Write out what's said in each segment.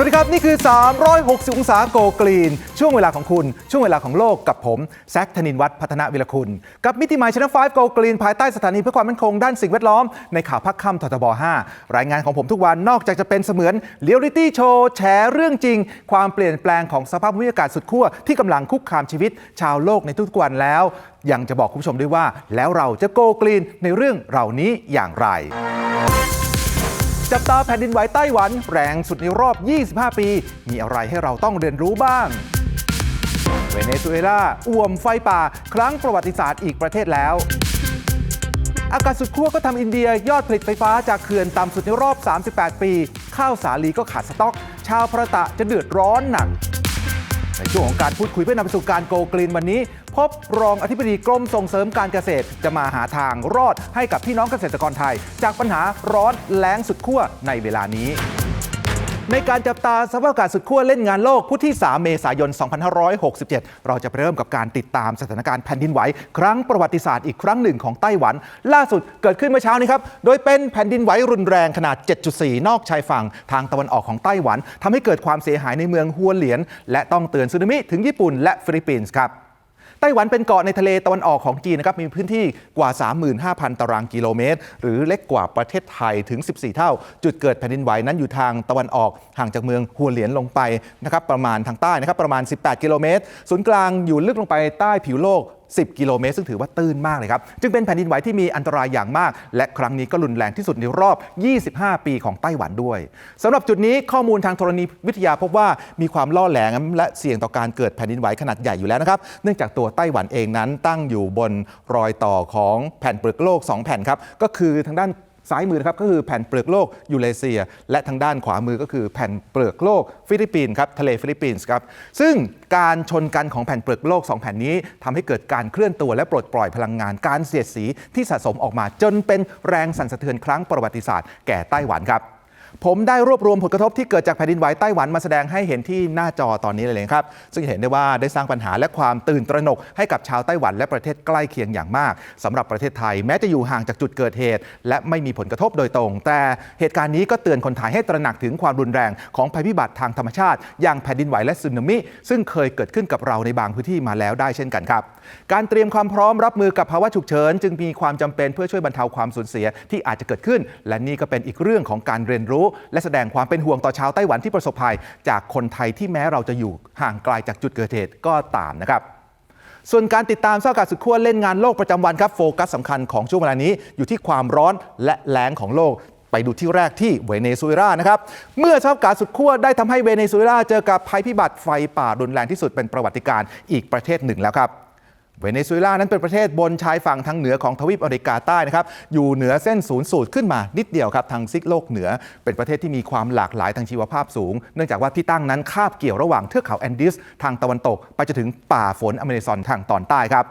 สวัสดีครับ นี่คือ 360 องศาโกกรีน ช่วงเวลาของคุณ ช่วงเวลาของโลกกับผมแซคธนินวัฒน์พัฒนวิรคุณ กับมิติใหม่ชนะ5โกกรีน ภายใต้สถานีเพื่อความมั่นคงด้านสิ่งแวดล้อม ในข่าวพักค่ำททบ 5 รายงานของผมทุกวันนอกจากจะเป็นเสมือนเรียลลิตี้โชว์แฉเรื่องจริง ความเปลี่ยนแปลงของสภาพภูมิอากาศสุดขั้วที่กำลังคุกคามชีวิต ชาวโลกในทุกๆวันแล้ว ยังจะบอกคุณผู้ชมด้วยว่า แล้วเราจะโกกรีนในเรื่องเหล่านี้อย่างไร จับตาแผ่นดินไหวไต้หวัน แรงสุดในรอบ 25 ปี มีอะไรให้เราต้องเรียนรู้บ้าง เวเนซุเอลาอ่วมไฟป่า ครั้งประวัติศาสตร์อีกประเทศแล้ว อากาศสุดขั้วก็ทำอินเดียยอดผลิตไฟฟ้าจากเขื่อนต่ำสุดในรอบ 38 ปี ข้าวสาลีก็ขาดสต็อก ชาวพระตะจะเดือดร้อนหนัก ในช่วงของการพูดคุยเพื่อนำไปสู่การโกกรีนวันนี้ พบรองอธิบดีกรมส่งเสริมการเกษตร จะมาหาทางรอดให้กับพี่น้องเกษตรกรไทย จากปัญหาร้อนแล้งสุดขั้วในเวลานี้ ในการจับตาสภาพอากาศสุดขั้วเล่นงานโลกพุธที่ 3 เมษายน 2567 เราจะเริ่มกับการติดตามสถานการณ์แผ่นดินไหว ครั้งประวัติศาสตร์อีกครั้งหนึ่งของไต้หวัน ล่าสุดเกิดขึ้นเมื่อเช้านี้ครับ โดยเป็นแผ่นดินไหวรุนแรงขนาด 7.4 นอกชายฝั่งทางตะวันออกของไต้หวันทำให้เกิดความเสียหายในเมืองฮัวเหลียน และต้องเตือนสึนามิถึงญี่ปุ่นและฟิลิปปินส์ครับ ไต้หวันเป็นเกาะในทะเลตะวันออกของจีนนะครับมีพื้นที่กว่า 35,000 ตารางกิโลเมตร หรือเล็กกว่าประเทศไทยถึง 14 เท่า จุดเกิดแผ่นดินไหวนั้นอยู่ทางตะวันออกห่างจากเมืองหัวเหลียนลงไปนะครับประมาณทางใต้นะครับประมาณ 18 กิโลเมตรศูนย์กลางอยู่ลึกลงไปใต้ผิวโลก 10 กิโลเมตร ซึ่งถือว่าตื้นมากเลยครับ จึงเป็นแผ่นดินไหวที่มีอันตรายอย่างมาก และครั้งนี้ก็รุนแรงที่สุดในรอบ 25 ปีของไต้หวันด้วยสำหรับจุดนี้ข้อมูลทางธรณีวิทยาพบว่ามีความล่อแหลมและเสี่ยงต่อการเกิดแผ่นดินไหวขนาดใหญ่อยู่แล้วนะครับ เนื่องจากตัวไต้หวันเองนั้นตั้งอยู่บนรอยต่อของแผ่นเปลือกโลก 2 แผ่นครับก็คือทางด้าน ซ้ายมือนะครับก็คือแผ่นเปลือกโลกยูเรเซีย และทางด้านขวามือก็คือแผ่นเปลือกโลกฟิลิปปินส์ครับทะเลฟิลิปปินส์ครับซึ่งการชนกันของแผ่นเปลือกโลก 2 แผ่นนี้ทำให้เกิดการเคลื่อนตัวและปลดปล่อยพลังงาน การเสียดสีที่สะสมออกมาจนเป็นแรงสั่นสะเทือนครั้งประวัติศาสตร์แก่ไต้หวันครับ ผมได้รวบรวมผลกระทบที่เกิดจากแผ่นดินไหวไต้หวันมาแสดงให้เห็นที่หน้าจอตอนนี้เลยครับ ซึ่งเห็นได้ว่าได้สร้างปัญหาและความตื่นตระหนกให้กับชาวไต้หวันและประเทศใกล้เคียงอย่างมากสำหรับประเทศไทยแม้จะอยู่ห่างจากจุดเกิดเหตุ และไม่มีผลกระทบโดยตรง แต่เหตุการณ์นี้ก็เตือนคนไทยให้ตระหนักถึงความรุนแรงของภัยพิบัติทางธรรมชาติ อย่างแผ่นดินไหวและสึนามิ ซึ่งเคยเกิดขึ้นกับเราในบางพื้นที่มาแล้วได้เช่นกันครับ การเตรียมความพร้อมรับมือกับภาวะฉุกเฉินจึงมีความจำเป็นเพื่อช่วยบรรเทาความสูญเสียที่อาจจะเกิดขึ้น และนี่ก็เป็นอีกเรื่องของการเรียนรู้และแสดงความเป็นห่วงต่อชาวไต้หวันที่ประสบภัย จากคนไทยที่แม้เราจะอยู่ห่างไกลจากจุดเกิดเหตุก็ตามนะครับส่วนการติดตามสภาพอากาศสุดขั้วเล่นงานโลกประจำวันครับโฟกัสสำคัญของช่วงเวลานี้อยู่ที่ความร้อนและแล้งของโลก ไปดูที่แรกที่เวเนซุเอลานะครับเมื่อสภาพอากาศสุดขั้วได้ทำให้เวเนซุเอลาเจอกับภัยพิบัติไฟป่ารุนแรงที่สุดเป็นประวัติการณ์อีกประเทศหนึ่งแล้วครับ เวเนซุเอลานั้นเป็นประเทศบนชายฝั่งทางเหนือของทวีปอเมริกาใต้นะครับ อยู่เหนือเส้นศูนย์สูตรขึ้นมานิดเดียวครับทางซิกโลกเหนือ เป็นประเทศที่มีความหลากหลายทางชีวภาพสูง เนื่องจากว่าที่ตั้งนั้นคาบเกี่ยวระหว่างเทือกเขาแอนดิส ทางตะวันตก ไปจนถึงป่าฝนอเมซอนทางตอนใต้ครับ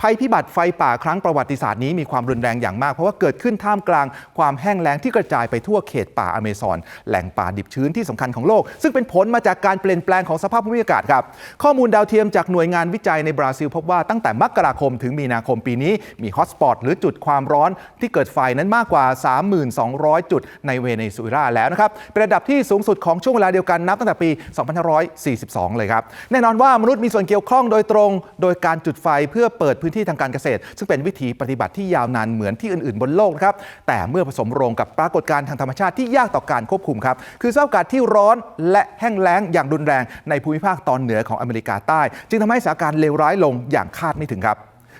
ภัยพิบัติไฟป่าครั้งประวัติศาสตร์นี้มีความรุนแรงอย่างมาก เพราะว่าเกิดขึ้นท่ามกลางความแห้งแล้งที่กระจายไปทั่วเขตป่าอเมซอนแหล่งป่าดิบชื้นที่สำคัญของโลก ซึ่งเป็นผลมาจากการเปลี่ยนแปลงของสภาพภูมิอากาศครับข้อมูลดาวเทียมจากหน่วยงานวิจัยในบราซิลพบว่าตั้งแต่มกราคมถึงมีนาคมปีนี้มีฮอตสปอตหรือจุดความร้อนที่เกิดไฟนั้นมากกว่า 3,200 จุดในเวเนซุเอลาแล้วนะครับ เป็นระดับที่สูงสุดของช่วงเวลาเดียวกันนับตั้งแต่ปี 2542 เลยครับ แน่นอนว่ามนุษย์มีส่วนเกี่ยวข้องโดยตรง โดยการจุดไฟเพื่อเปิดพื้นที่ทางการเกษตร ซึ่งเป็นวิธีปฏิบัติที่ยาวนานเหมือนที่อื่นๆ บนโลกนะครับ แต่เมื่อผสมโรงกับปรากฏการณ์ทางธรรมชาติที่ยากต่อการควบคุมครับ คือสภาพอากาศที่ร้อนและแห้งแล้งอย่างรุนแรงในภูมิภาคตอนเหนือของอเมริกาใต้ จึงทำให้สถานการณ์เลวร้ายลงอย่างคาดไม่ถึงครับ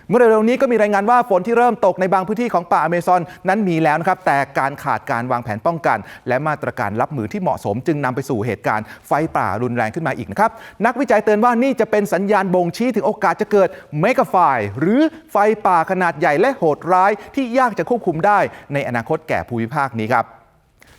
เมื่อเร็วๆนี้ก็มีรายงานว่าฝนที่เริ่มตกในบางพื้นที่ของป่าอเมซอนนั้นมีแล้วนะครับ แต่การขาดการวางแผนป้องกัน และมาตรการรับมือที่เหมาะสม จึงนำไปสู่เหตุการณ์ไฟป่ารุนแรงขึ้นมาอีกนะครับ นักวิจัยเตือนว่านี่จะเป็นสัญญาณบ่งชี้ถึงโอกาสจะเกิดเมกะไฟหรือไฟป่าขนาดใหญ่และโหดร้ายที่ยากจะควบคุมได้ในอนาคตแก่ภูมิภาคนี้ครับ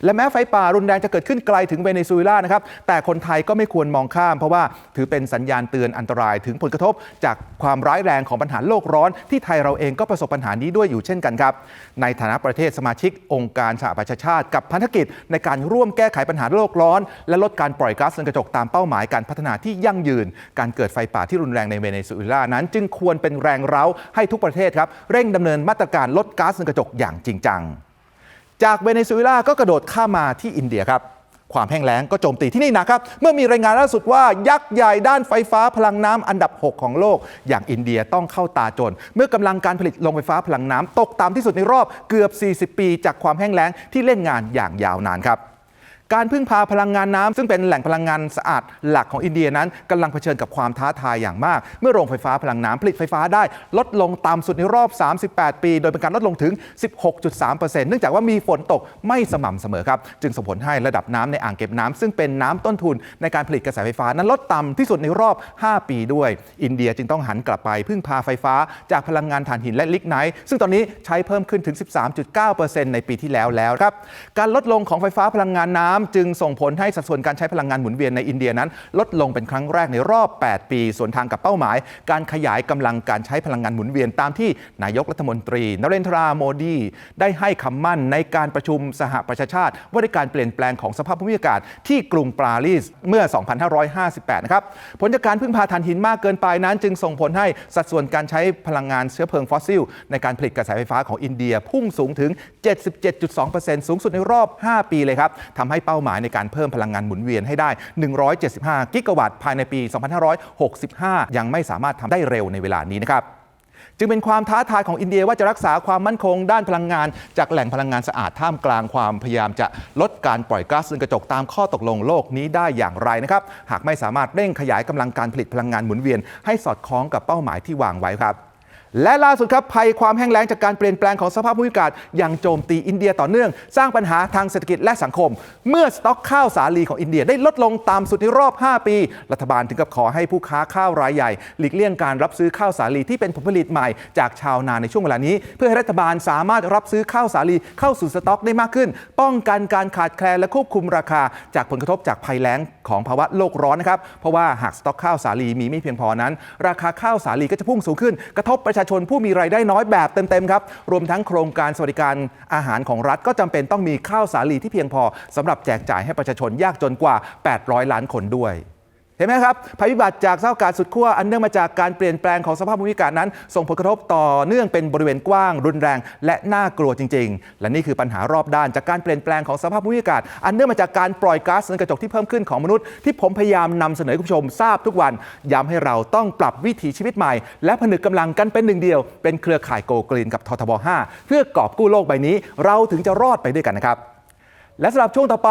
และแม้ไฟป่ารุนแรงจะเกิดขึ้นไกลถึงเวเนซุเอลานะครับ แต่คนไทยก็ไม่ควรมองข้าม เพราะว่าถือเป็นสัญญาณเตือนอันตรายถึงผลกระทบ จากความร้ายแรงของปัญหาโลกร้อน ที่ไทยเราเองก็ประสบปัญหานี้ด้วยอยู่เช่นกันครับ ในฐานะประเทศสมาชิกองค์การสหประชาชาติ กับพันธกิจ ในการร่วมแก้ไขปัญหาโลกร้อน และลดการปล่อยก๊าซเรือนกระจกตามเป้าหมายการพัฒนาที่ยั่งยืน การเกิดไฟป่าที่รุนแรงในเวเนซุเอลานั้น จึงควรเป็นแรงเร้าให้ทุกประเทศครับเร่งดำเนินมาตรการลดก๊าซเรือนกระจกอย่างจริงจัง จากเวเนซุเอลาก็กระโดดข้ามมาที่อินเดียครับ ความแห้งแล้งก็โจมตีที่นี่นะครับ เมื่อมีรายงานล่าสุดว่ายักษ์ใหญ่ด้านไฟฟ้าพลังน้ำอันดับ 6 ของโลก อย่างอินเดียต้องเข้าตาจน เมื่อกำลังการผลิตโรงไฟฟ้าพลังน้ำตกต่ำที่สุดในรอบเกือบ 40 ปี จากความแห้งแล้งที่เล่นงานอย่างยาวนานครับ การพึ่งพาพลังงานน้ำซึ่งเป็นแหล่งพลังงานสะอาดหลักของอินเดียนั้นกำลังเผชิญกับความท้าทายอย่างมาก เมื่อโรงไฟฟ้าพลังน้ำผลิตไฟฟ้าได้ ลดลงต่ำสุดในรอบ 38 ปี โดยเป็นการลดลงถึง 16.3%เนื่องจากว่ามีฝนตกไม่สม่ำเสมอครับ จึงส่งผลให้ระดับน้ำในอ่างเก็บน้ำซึ่งเป็นน้ำต้นทุนในการผลิตกระแสไฟฟ้านั้นลดต่ำที่สุดในรอบ 5 ปีด้วย อินเดียจึงต้องหันกลับไปพึ่งพาไฟฟ้าจากพลังงานถ่านหินและลิกไนท์ซึ่งตอนนี้ใช้เพิ่มขึ้นถึง 13.9%ในปีที่แล้วแล้วครับการลดลงของไฟฟ้าพลังงานน้ำจึงส่งผลให้สัดส่วนการใช้พลังงานหมุนเวียนในอินเดียนั้น ลดลงเป็นครั้งแรกในรอบ 8 ปี ส่วนทางกับเป้าหมาย การขยายกำลังการใช้พลังงานหมุนเวียนตามที่นายกรัฐมนตรีนเรนทราโมดีได้ให้คำมั่นในการประชุมสหประชาชาติ ว่าด้วยการเปลี่ยนแปลงของสภาพภูมิอากาศที่กรุงปารีสเมื่อ 2558 นะครับผลจากการพึ่งพาถ่านหินมากเกินไปนั้น จึงส่งผลให้สัดส่วนการใช้พลังงานเชื้อเพลิงฟอสซิล ในการผลิตกระแสไฟฟ้าของอินเดียพุ่งสูงถึง 77.2%สูงสุดในรอบ 5 ปีเลยครับทำให้เป้าหมายในการเพิ่มพลังงานหมุนเวียนให้ได้ 175 กิกะวัตต์ภายในปี 2565 ยังไม่สามารถทำได้เร็วในเวลานี้นะครับจึงเป็นความท้าทายของอินเดียว่าจะรักษาความมั่นคงด้านพลังงาน จากแหล่งพลังงานสะอาดท่ามกลางความพยายามจะลดการปล่อยก๊าซเรือนกระจกตามข้อตกลงโลกนี้ได้อย่างไรนะครับ หากไม่สามารถเร่งขยายกำลังการผลิตพลังงานหมุนเวียน ให้สอดคล้องกับเป้าหมายที่วางไว้ครับ และล่าสุดครับภัยความแห้งแล้งจากการเปลี่ยนแปลงของสภาพภูมิอากาศยังโจมตีอินเดียต่อเนื่อง สร้างปัญหาทางเศรษฐกิจและสังคม เมื่อสต็อกข้าวสาลีของอินเดียได้ลดลงตามสุดในรอบ 5 ปี รัฐบาลถึงกับขอให้ผู้ค้าข้าวรายใหญ่ หลีกเลี่ยงการรับซื้อข้าวสาลีที่เป็นผลผลิตใหม่จากชาวนาในช่วงเวลานี้ เพื่อให้รัฐบาลสามารถรับซื้อข้าวสาลีเข้าสู่สต็อกได้มากขึ้น ป้องกันการขาดแคลนและควบคุมราคา จากผลกระทบจากภัยแล้งของภาวะโลกร้อนนะครับเพราะว่าหากสต็อกข้าวสาลีมีไม่เพียงพอนั้น ราคาข้าวสาลีก็จะพุ่งสูงขึ้นกระทบประชาชนผู้มีรายได้น้อยแบบเต็มๆครับรวมทั้งโครงการสวัสดิการอาหารของรัฐก็จำเป็นต้องมีข้าวสาลีที่เพียงพอสำหรับแจกจ่ายให้ประชาชนยากจนกว่า 800 ล้านคนด้วย เห็นไหมครับภัยพิบัติจากสภาพอากาศสุดขั้วอันเนื่องมาจากการเปลี่ยนแปลงของสภาพภูมิอากาศนั้น ส่งผลกระทบต่อเนื่องเป็นบริเวณกว้าง รุนแรง และน่ากลัวจริง ๆ และนี่คือปัญหารอบด้านจากการเปลี่ยนแปลงของสภาพภูมิอากาศ อันเนื่องมาจากการปล่อยก๊าซเรือนกระจกที่เพิ่มขึ้นของมนุษย์ที่ผมพยายามนำเสนอให้คุณผู้ชมทราบทุกวันย้ำให้เราต้องปรับวิถีชีวิตใหม่ และผนึกกำลังกันเป็นหนึ่งเดียว เป็นเครือข่ายโกกรีนกับททบ 5 เพื่อกอบกู้โลกใบนี้ เราถึงจะรอดไปด้วยกันนะครับ และสำหรับช่วงต่อไป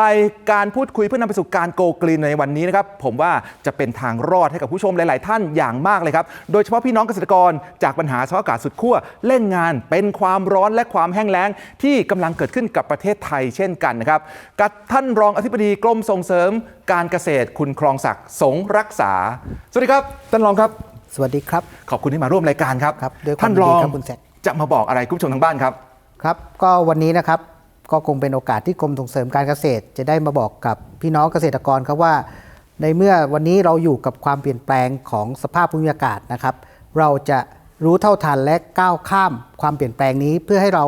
การพูดคุยเพื่อนำไปสู่การโกกรีนในวันนี้นะครับผมว่าจะเป็นทางรอดให้กับผู้ชมหลาย ๆ ท่านอย่างมากเลยครับ โดยเฉพาะพี่น้องเกษตรกรจากปัญหาสภาพอากาศสุดขั้วเล่นงานเป็นความร้อนและความแห้งแล้ง ที่กำลังเกิดขึ้นกับประเทศไทยเช่นกันนะครับกับท่านรองอธิบดีกรมส่งเสริม การเกษตรคุณครองศักดิ์สงรักษา สวัสดีครับท่านรองครับ สวัสดีครับ ขอบคุณที่มาร่วมรายการครับครับด้วยความท่านรองยินดีครับคุณแซคจะมาบอกอะไรคุณผู้ชมทางบ้านครับครับ ก็วันนี้นะครับ ก็คงเป็นโอกาสที่กรมส่งเสริมการเกษตร จะได้มาบอกกับพี่น้องเกษตรกรครับว่า ในเมื่อวันนี้เราอยู่กับความเปลี่ยนแปลงของสภาพภูมิอากาศนะครับ เราจะรู้เท่าทันและก้าวข้ามความเปลี่ยนแปลงนี้ เพื่อให้เรา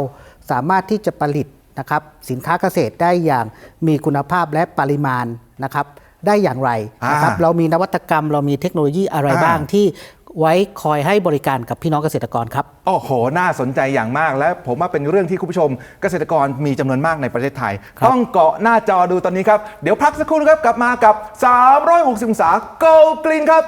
สามารถที่จะผลิตนะครับสินค้าเกษตรได้อย่างมีคุณภาพและปริมาณนะครับ ได้อย่างไรนะครับอ่าเรามีนวัตกรรม เรามีเทคโนโลยีอะไรอ่าบ้างที่ ไว้คอยให้บริการกับพี่น้องเกษตรกรครับโอ้โห น่าสนใจอย่างมากและผมว่าเป็นเรื่องที่คุณผู้ชมเกษตรกรมีจำนวนมากในประเทศไทยครับต้องเกาะหน้าจอดูตอนนี้ครับ เดี๋ยวพักสักครู่นะครับ กลับมากับ 360องศา Go Green ครับ